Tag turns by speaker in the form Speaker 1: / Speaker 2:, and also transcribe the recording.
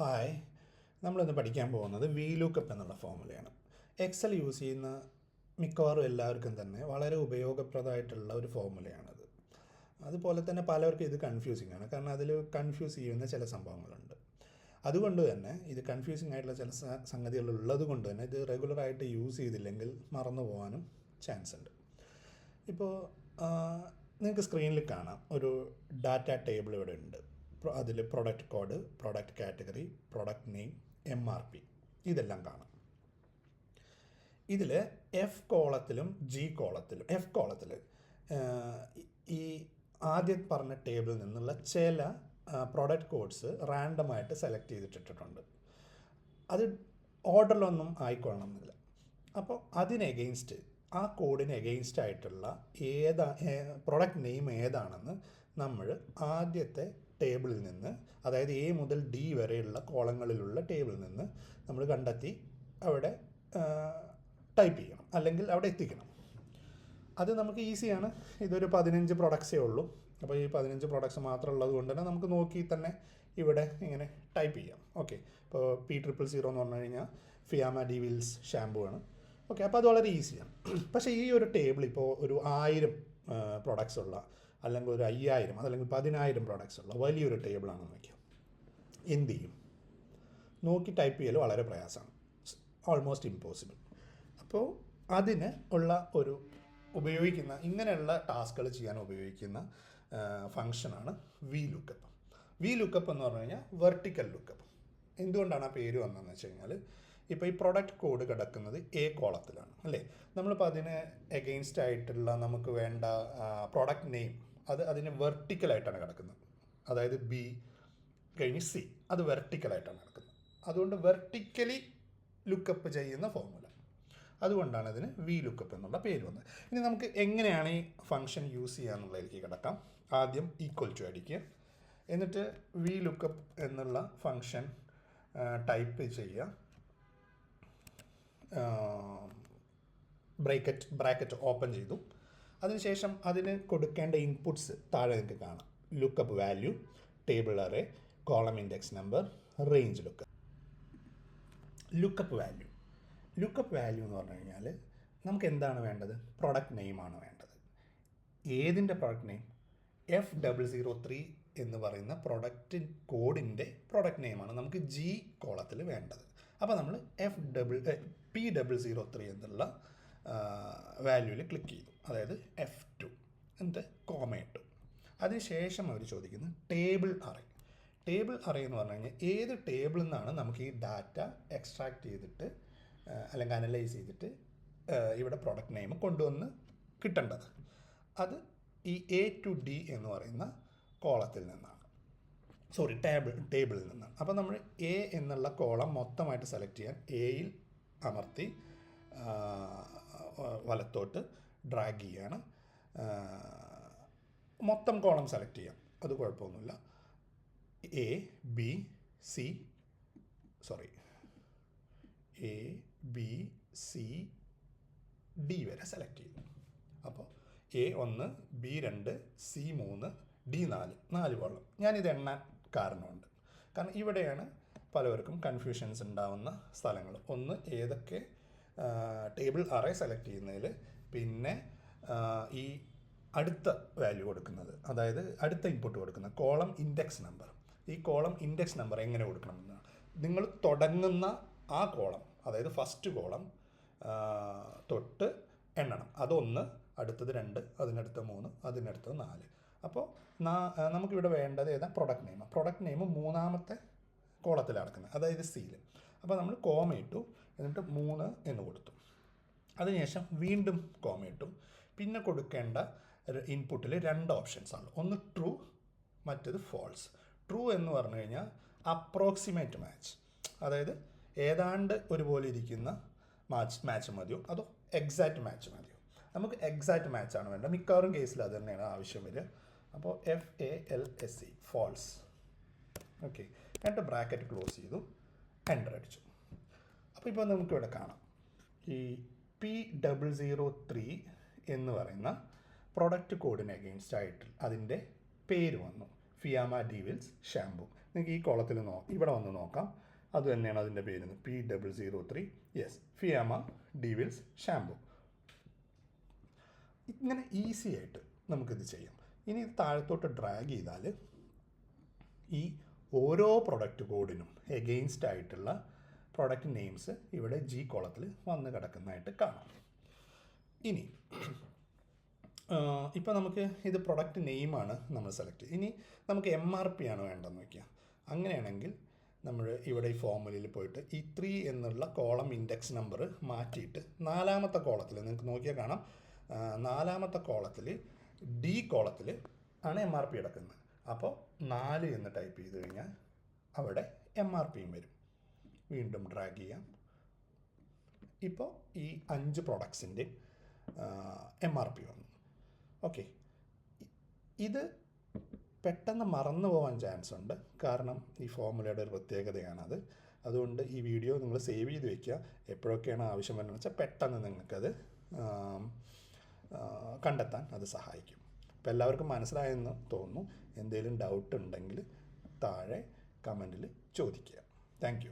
Speaker 1: Hi നമ്മളിന്ന് പഠിക്കാൻ പോകുന്നത് വി ലുക്കപ്പ് എന്നുള്ള ഫോമുലയാണ് എക്സൽ യൂസ് ചെയ്യുന്ന മിക്കവാറും എല്ലാവർക്കും തന്നെ വളരെ ഉപയോഗപ്രദമായിട്ടുള്ള ഒരു ഫോമുലയാണത് അതുപോലെ തന്നെ പലർക്കും ഇത് കൺഫ്യൂസിംഗ് ആണ്. കാരണം അതിൽ കൺഫ്യൂസ് ചെയ്യുന്ന ചില സംഭവങ്ങളുണ്ട്. അതുകൊണ്ട് തന്നെ ഇത് കൺഫ്യൂസിംഗ് ആയിട്ടുള്ള ചില സംഗതികൾ ഉള്ളത് കൊണ്ട് തന്നെ ഇത് റെഗുലറായിട്ട് യൂസ് ചെയ്തില്ലെങ്കിൽ മറന്നു പോകാനും ചാൻസ് ഉണ്ട്. ഇപ്പോൾ നിങ്ങൾക്ക് സ്ക്രീനിൽ കാണാം. ഒരു ഡാറ്റ ടേബിൾ ഇവിടെ ഉണ്ട്. അതിൽ product code product category product name M R P ഇതെല്ലാം കാണാം. ഇതിൽ എഫ് കോളത്തിലും ജി കോളത്തിലും എഫ് കോളത്തിൽ ഈ ആദ്യം പറഞ്ഞ ടേബിളിൽ നിന്നുള്ള ചില പ്രൊഡക്റ്റ് കോഡ്സ് റാൻഡമായിട്ട് സെലക്ട് ചെയ്തിട്ടിട്ടുണ്ട് അത് ഓർഡറിലൊന്നും ആയിക്കൊള്ളണമെന്നില്ല അപ്പോൾ അതിന് എഗെയിൻസ്റ്റ് ആ കോഡിന് എഗെയിൻസ്റ്റ് ആയിട്ടുള്ള ഏതാ പ്രൊഡക്റ്റ് നെയിം ഏതാണെന്ന് നമ്മൾ ആദ്യത്തെ ടേബിളിൽ നിന്ന് അതായത് എ മുതൽ ഡി വരെയുള്ള കോളങ്ങളിലുള്ള ടേബിളിൽ നിന്ന് നമ്മൾ കണ്ടെത്തി അവിടെ ടൈപ്പ് ചെയ്യണം. അല്ലെങ്കിൽ അവിടെ എത്തിക്കണം. അത് നമുക്ക് ഈസിയാണ്. ഇതൊരു പതിനഞ്ച് പ്രൊഡക്ട്സേ ഉള്ളൂ. അപ്പോൾ ഈ പതിനഞ്ച് പ്രൊഡക്ട്സ് മാത്രം ഉള്ളത് കൊണ്ട് തന്നെ നമുക്ക് നോക്കി തന്നെ ഇവിടെ ഇങ്ങനെ ടൈപ്പ് ചെയ്യാം. ഓക്കെ. ഇപ്പോൾ പി ട്രിപ്പിൾ സീറോ എന്ന് പറഞ്ഞു കഴിഞ്ഞാൽ ഫിയാമ ഡി വീൽസ് ഷാമ്പു ആണ്. ഓക്കെ. അപ്പോൾ അത് വളരെ ഈസിയാണ്. പക്ഷേ ഈ ഒരു ടേബിൾ ഇപ്പോൾ ഒരു ആയിരം പ്രൊഡക്ട്സ് ഉള്ള അല്ലെങ്കിൽ ഒരു അയ്യായിരം അതല്ലെങ്കിൽ പതിനായിരം പ്രോഡക്റ്റ്സ് ഉള്ള വലിയൊരു ടേബിളാണെന്ന് വയ്ക്കുക എന്ത് ചെയ്യും? നോക്കി ടൈപ്പ് ചെയ്യൽ വളരെ പ്രയാസമാണ്. ഓൾമോസ്റ്റ് ഇമ്പോസിബിൾ അപ്പോൾ അതിന് ഉള്ള ഒരു ഉപയോഗിക്കുന്ന ഇങ്ങനെയുള്ള ടാസ്കുകൾ ചെയ്യാൻ ഉപയോഗിക്കുന്ന ഫങ്ഷനാണ് വി ലുക്കപ്പ് വി ലുക്കപ്പ് എന്ന് പറഞ്ഞു കഴിഞ്ഞാൽ വെർട്ടിക്കൽ ലുക്കപ്പ് എന്തുകൊണ്ടാണ് ആ പേര് വന്നതെന്ന് വെച്ച് കഴിഞ്ഞാൽ ഇപ്പോൾ ഈ പ്രൊഡക്റ്റ് കോഡ് കിടക്കുന്നത് എ കോളത്തിലാണ് അല്ലേ? നമ്മളിപ്പോൾ അതിന് എഗെയിൻസ്റ്റ് ആയിട്ടുള്ള നമുക്ക് വേണ്ട പ്രൊഡക്റ്റ് നെയിം അത് അതിന് വെർട്ടിക്കലായിട്ടാണ് കിടക്കുന്നത്. അതായത് ബി കഴിഞ്ഞ് സി അത് വെർട്ടിക്കലായിട്ടാണ് കിടക്കുന്നത്. അതുകൊണ്ട് വെർട്ടിക്കലി ലുക്കപ്പ് ചെയ്യുന്ന ഫോർമുല അതുകൊണ്ടാണ് ഇതിന് വി ലുക്കപ്പ് എന്നുള്ള പേര് വന്നത്. ഇനി നമുക്ക് എങ്ങനെയാണ് ഈ ഫംഗ്ഷൻ യൂസ് ചെയ്യുക എന്നുള്ളതിലേക്ക് കിടക്കാം. ആദ്യം ഈക്വൽ ടു അടിക്കുക. എന്നിട്ട് വി ലുക്കപ്പ് എന്നുള്ള ഫംഗ്ഷൻ ടൈപ്പ് ചെയ്യുക. ബ്രേക്കറ്റ് ബ്രാക്കറ്റ് ഓപ്പൺ ചെയ്തു. അതിനുശേഷം അതിന് കൊടുക്കേണ്ട ഇൻപുട്സ് താഴെ നിങ്ങൾക്ക് കാണാം. Lookup value table array column index number range lookup lookup value lookup value എന്ന് പറഞ്ഞു കഴിഞ്ഞാൽ നമുക്ക് എന്താണ് വേണ്ടത്? പ്രൊഡക്റ്റ് നെയിമാണ് വേണ്ടത്. ഏതിന്റെ product name F double zero three എന്ന് പറയുന്ന പ്രൊഡക്റ്റ് കോഡിന്റെ പ്രൊഡക്റ്റ് നെയിമാണ് നമുക്ക് ജി കോളത്തിൽ വേണ്ടത്. അപ്പോൾ നമ്മൾ F double P double zero three എന്നുള്ള വാല്യൂവിൽ ക്ലിക്ക് ചെയ്തു. അതായത് എഫ് ടു എന്നിട്ട് കോമ ഇട്ടു. അതിനുശേഷം അവർ ചോദിക്കുന്നത് ടേബിൾ അറേ ടേബിൾ അറേ എന്ന് പറഞ്ഞു കഴിഞ്ഞാൽ ഏത് ടേബിളിൽ നിന്നാണ് നമുക്ക് ഈ ഡാറ്റ എക്സ്ട്രാക്ട് ചെയ്തിട്ട് അല്ലെങ്കിൽ അനലൈസ് ചെയ്തിട്ട് ഇവിടെ പ്രോഡക്റ്റ് നെയിം കൊണ്ടുവന്ന് കിട്ടേണ്ടത്. അത് ഈ എ ടു ഡി എന്ന് പറയുന്ന കോളത്തിൽ നിന്നാണ്. സോറി ടേബിൾ ടേബിളിൽ നിന്നാണ്. അപ്പോൾ നമ്മൾ എ എന്നുള്ള കോളം മൊത്തമായിട്ട് സെലക്ട് ചെയ്യാൻ എയിൽ അമർത്തി വലത്തോട്ട് ഡ്രാഗ് ചെയ്യാണ്. മൊത്തം കോളം സെലക്ട് ചെയ്യാം. അത് കുഴപ്പമൊന്നുമില്ല. A B C sorry A B C D വരെ സെലക്ട് ചെയ്തു അപ്പോൾ എ ഒന്ന് ബി രണ്ട് സി മൂന്ന് ഡി നാല്. നാല് കോളം ഞാനിത് എണ്ണാൻ കാരണമുണ്ട്. കാരണം ഇവിടെയാണ് പലവർക്കും കൺഫ്യൂഷൻസ് ഉണ്ടാവുന്ന സ്ഥലങ്ങൾ. ഒന്ന് ഏതൊക്കെ ടേബിൾ അറേ സെലക്ട് ചെയ്യുന്നതിൽ പിന്നെ ഈ അടുത്ത വാല്യൂ കൊടുക്കുന്നത്. അതായത് അടുത്ത ഇൻപുട്ട് കൊടുക്കുന്ന കോളം ഇൻഡെക്സ് നമ്പർ ഈ കോളം ഇൻഡെക്സ് നമ്പർ എങ്ങനെ കൊടുക്കണമെന്ന്. നിങ്ങൾ തുടങ്ങുന്ന ആ കോളം അതായത് ഫസ്റ്റ് കോളം തൊട്ട് എണ്ണണം. അതൊന്ന് അടുത്തത് രണ്ട് അതിനടുത്ത് മൂന്ന് അതിനടുത്ത് നാല്. അപ്പോൾ നമുക്കിവിടെ വേണ്ടത് ഏതാ? പ്രൊഡക്റ്റ് നെയിം പ്രൊഡക്റ്റ് നെയിം മൂന്നാമത്തെ കോളത്തിലാണ് കിടക്കുന്നത്. അതായത് സീൽ അപ്പോൾ നമ്മൾ കോമ ഇട്ടു എന്നിട്ട് മൂന്ന് എന്ന് കൊടുത്തു. അതിനുശേഷം വീണ്ടും കോമ ഇട്ടും. പിന്നെ കൊടുക്കേണ്ട ഇൻപുട്ടിൽ രണ്ട് ഓപ്ഷൻസ് ആണ്. ഒന്ന് ട്രൂ മറ്റേത് ഫോൾസ് ട്രൂ എന്ന് പറഞ്ഞു കഴിഞ്ഞാൽ അപ്രോക്സിമേറ്റ് മാച്ച് അതായത് ഏതാണ്ട് ഒരുപോലെ ഇരിക്കുന്ന മാച്ച് മാച്ച് മതിയോ? അതോ എക്സാക്റ്റ് മാച്ച് മതിയോ? നമുക്ക് എക്സാക്റ്റ് മാച്ച് ആണ് വേണ്ടത്. മിക്കവാറും കേസിൽ അത് തന്നെയാണ് ആവശ്യം വരിക. അപ്പോൾ F A L S C false okay എന്നിട്ട് ബ്രാക്കറ്റ് ക്ലോസ് ചെയ്തു. എന്റർ അടിച്ചു. അപ്പോൾ ഇപ്പോൾ നമുക്കിവിടെ കാണാം. ഈ പി ഡബിൾ സീറോ ത്രീ എന്ന് പറയുന്ന പ്രൊഡക്റ്റ് കോഡിന് അഗെയിൻസ്റ്റ് ആയിട്ട് അതിന്റെ പേര് വന്നു. ഫിയാമ ഡിവിൽസ് ഷാംപൂ നിങ്ങൾക്ക് ഈ കോളത്തിൽ നോ ഇവിടെ വന്ന് നോക്കാം. അത് തന്നെയാണ് അതിന്റെ പേര്. P double zero three yes Fiama di wills shampoo ഇങ്ങനെ ഈസി ആയിട്ട് നമുക്കിത് ചെയ്യാം. ഇനി ഇത് താഴത്തോട്ട് ഡ്രാഗ് ചെയ്താൽ ഈ ഓരോ പ്രൊഡക്റ്റ് കോഡിനും എഗെയിൻസ്റ്റ് ആയിട്ടുള്ള പ്രൊഡക്റ്റ് നെയിംസ് ഇവിടെ ജി കോളത്തിൽ വന്ന് കിടക്കുന്നതായിട്ട് കാണാം. ഇനി ഇപ്പോൾ നമുക്ക് ഇത് പ്രൊഡക്റ്റ് നെയിമാണ് നമ്മൾ സെലക്ട് ഇനി നമുക്ക് എം ആർ പി ആണ് വേണ്ടതെന്ന് വയ്ക്കുക അങ്ങനെയാണെങ്കിൽ നമ്മൾ ഇവിടെ ഈ ഫോമുലയിൽ പോയിട്ട് ഈ ത്രീ എന്നുള്ള കോളം ഇൻഡെക്സ് നമ്പർ മാറ്റിയിട്ട് നാലാമത്തെ കോളത്തിൽ നിങ്ങൾക്ക് നോക്കിയാൽ കാണാം. നാലാമത്തെ കോളത്തിൽ ഡി കോളത്തിൽ ആണ് എം ആർ പി കിടക്കുന്നത്. അപ്പോൾ നാല് എന്ന് ടൈപ്പ് ചെയ്ത് കഴിഞ്ഞാൽ അവിടെ എം ആർ പിയും വരും. വീണ്ടും ഡ്രാഗ് ചെയ്യാം. ഇപ്പോൾ ഈ അഞ്ച് പ്രൊഡക്ട്സിന്റെ എം ആർ പി വന്നു. ഓക്കെ ഇത് പെട്ടെന്ന് മറന്നു പോകാൻ ചാൻസ് ഉണ്ട്. കാരണം ഈ ഫോമുലയുടെ ഒരു പ്രത്യേകതയാണത് അതുകൊണ്ട് ഈ വീഡിയോ നിങ്ങൾ സേവ് ചെയ്ത് വെക്കുക. എപ്പോഴൊക്കെയാണ് ആവശ്യം വരുന്നത് വെച്ചാൽ പെട്ടെന്ന് നിങ്ങൾക്കത് കണ്ടെത്താൻ അത് സഹായിക്കും. അപ്പോൾ എല്ലാവർക്കും മനസ്സിലായെന്ന് തോന്നുന്നു. എന്തെങ്കിലും ഡൗട്ട് ഉണ്ടെങ്കിൽ താഴെ കമന്റിൽ ചോദിക്കുക. താങ്ക്